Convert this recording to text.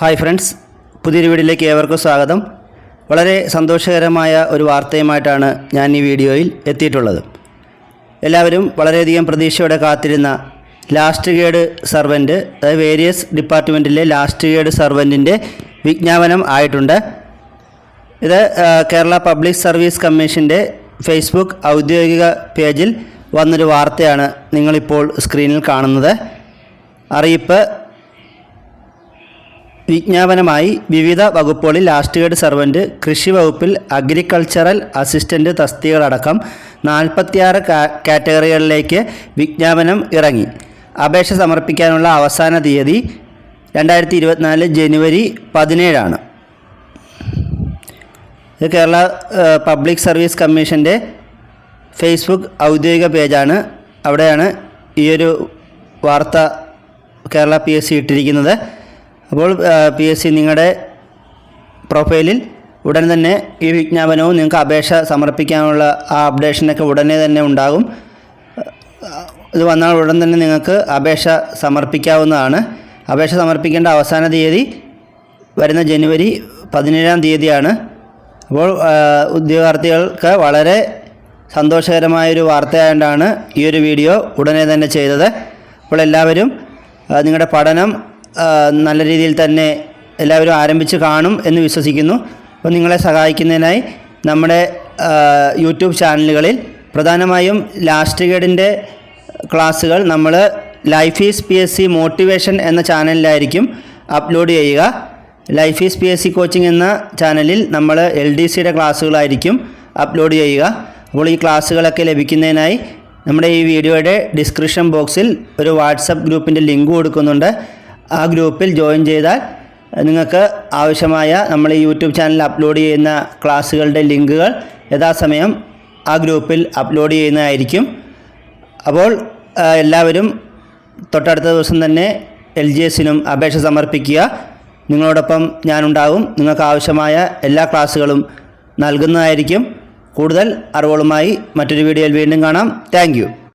Hi friends പുതിയൊരു വീഡിയോയിലേക്ക് ഏവർക്കും സ്വാഗതം. വളരെ സന്തോഷകരമായ ഒരു വാർത്തയുമായിട്ടാണ് ഞാൻ ഈ വീഡിയോയിൽ എത്തിയിട്ടുള്ളത്. എല്ലാവരും വളരെയധികം പ്രതീക്ഷയോടെ കാത്തിരുന്ന ലാസ്റ്റ് ഗേഡ് സർവന്റ് അതായത് വേരിയസ് ഡിപ്പാർട്ട്മെന്റിലെ ലാസ്റ്റ് ഗേഡ് സർവന്റിന്റെ വിജ്ഞാപനം ആയിട്ടുണ്ട്. ഇത് കേരള പബ്ലിക് സർവീസ് കമ്മീഷന്റെ ഫേസ്ബുക്ക് ഔദ്യോഗിക പേജിൽ വന്നൊരു വാർത്തയാണ് നിങ്ങളിപ്പോൾ സ്ക്രീനിൽ കാണുന്നത്. അറിയിപ്പ് വിജ്ഞാപനമായി വിവിധ വകുപ്പുകളിൽ ലാസ്റ്റ് ഗേഡ് സർവന്റ് കൃഷി വകുപ്പിൽ അഗ്രികൾച്ചറൽ അസിസ്റ്റന്റ് തസ്തികളടക്കം നാൽപ്പത്തിയാറ് കാറ്റഗറികളിലേക്ക് വിജ്ഞാപനം ഇറങ്ങി. അപേക്ഷ സമർപ്പിക്കാനുള്ള അവസാന തീയതി രണ്ടായിരത്തി ഇരുപത്തിനാല് ജനുവരി പതിനേഴാണ്. ഇത് കേരള പബ്ലിക് സർവീസ് കമ്മീഷന്റെ ഫേസ്ബുക്ക് ഔദ്യോഗിക പേജാണ്. അവിടെയാണ് ഈയൊരു വാർത്ത കേരള പി എസ് സി ഇട്ടിരിക്കുന്നത്. അപ്പോൾ പി എസ് സി നിങ്ങളുടെ പ്രൊഫൈലിൽ ഉടൻ തന്നെ ഈ വിജ്ഞാപനവും നിങ്ങൾക്ക് അപേക്ഷ സമർപ്പിക്കാനുള്ള ആ അപ്ഡേഷനൊക്കെ ഉടനെ തന്നെ ഉണ്ടാകും. ഇത് വന്നാൽ ഉടൻ തന്നെ നിങ്ങൾക്ക് അപേക്ഷ സമർപ്പിക്കാവുന്നതാണ്. അപേക്ഷ സമർപ്പിക്കേണ്ട അവസാന തീയതി വരുന്ന ജനുവരി പതിനേഴാം തീയതിയാണ്. അപ്പോൾ ഉദ്യോഗാർത്ഥികൾക്ക് വളരെ സന്തോഷകരമായൊരു വാർത്തയായതുകൊണ്ടാണ് ഈ ഒരു വീഡിയോ ഉടനെ തന്നെ ചെയ്തത്. അപ്പോൾ എല്ലാവരും നിങ്ങളുടെ പഠനം നല്ല രീതിയിൽ തന്നെ എല്ലാവരും ആരംഭിച്ച് കാണും എന്ന് വിശ്വസിക്കുന്നു. അപ്പോൾ നിങ്ങളെ സഹായിക്കുന്നതിനായി നമ്മുടെ യൂട്യൂബ് ചാനലുകളിൽ പ്രധാനമായും ലാസ്റ്റ് ഗേഡിന്റെ ക്ലാസ്സുകൾ നമ്മൾ life is P S C motivation എന്ന ചാനലിലായിരിക്കും അപ്ലോഡ് ചെയ്യുക. Life is P S C coaching എന്ന ചാനലിൽ നമ്മൾ എൽ ഡി സിയുടെ ക്ലാസ്സുകളായിരിക്കും അപ്ലോഡ് ചെയ്യുക. അപ്പോൾ ഈ ക്ലാസ്സുകളൊക്കെ ലഭിക്കുന്നതിനായി നമ്മുടെ ഈ വീഡിയോയുടെ ഡിസ്ക്രിപ്ഷൻ ബോക്സിൽ ഒരു വാട്സപ്പ് ഗ്രൂപ്പിന്റെ ലിങ്ക് കൊടുക്കുന്നുണ്ട്. ആ ഗ്രൂപ്പിൽ ജോയിൻ ചെയ്താൽ നിങ്ങൾക്ക് ആവശ്യമായ നമ്മൾ ഈ യൂട്യൂബ് ചാനലിൽ അപ്ലോഡ് ചെയ്യുന്ന ക്ലാസ്സുകളുടെ ലിങ്കുകൾ യഥാസമയം ആ ഗ്രൂപ്പിൽ അപ്ലോഡ് ചെയ്യുന്നതായിരിക്കും. അപ്പോൾ എല്ലാവരും തൊട്ടടുത്ത ദിവസം തന്നെ എൽ ജി എസിനും അപേക്ഷ സമർപ്പിക്കുക. നിങ്ങളോടൊപ്പം ഞാനുണ്ടാവും. നിങ്ങൾക്ക് ആവശ്യമായ എല്ലാ ക്ലാസ്സുകളും നൽകുന്നതായിരിക്കും. കൂടുതൽ അറിവുകളുമായി മറ്റൊരു വീഡിയോയിൽ വീണ്ടും കാണാം. താങ്ക്